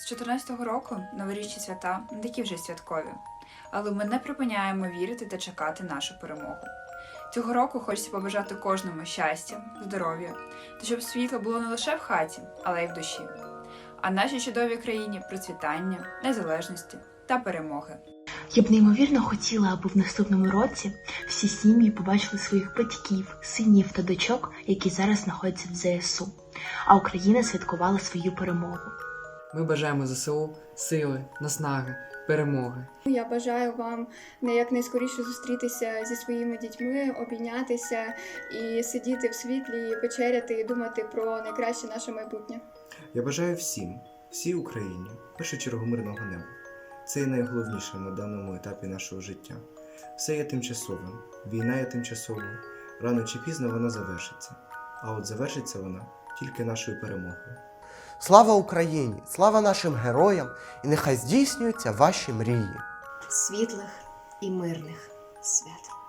З 14-го року новорічні свята не такі вже святкові, але ми не припиняємо вірити та чекати нашу перемогу. Цього року хочеться побажати кожному щастя, здоров'я та щоб світло було не лише в хаті, але й в душі. А нашій чудовій країні процвітання, незалежності та перемоги. Я б неймовірно хотіла, аби в наступному році всі сім'ї побачили своїх батьків, синів та дочок, які зараз знаходяться в ЗСУ, а Україна святкувала свою перемогу. Ми бажаємо ЗСУ сили, наснаги, перемоги. Я бажаю вам не якнайскоріше зустрітися зі своїми дітьми, обійнятися і сидіти в світлі, вечеряти і думати про найкраще наше майбутнє. Я бажаю всім, всій Україні, в першу чергу мирного неба. Це є найголовніше на даному етапі нашого життя. Все є тимчасовим, війна є тимчасовою. Рано чи пізно вона завершиться. А от завершиться вона тільки нашою перемогою. Слава Україні! Слава нашим героям! І нехай здійснюються ваші мрії! світлих і мирних свят.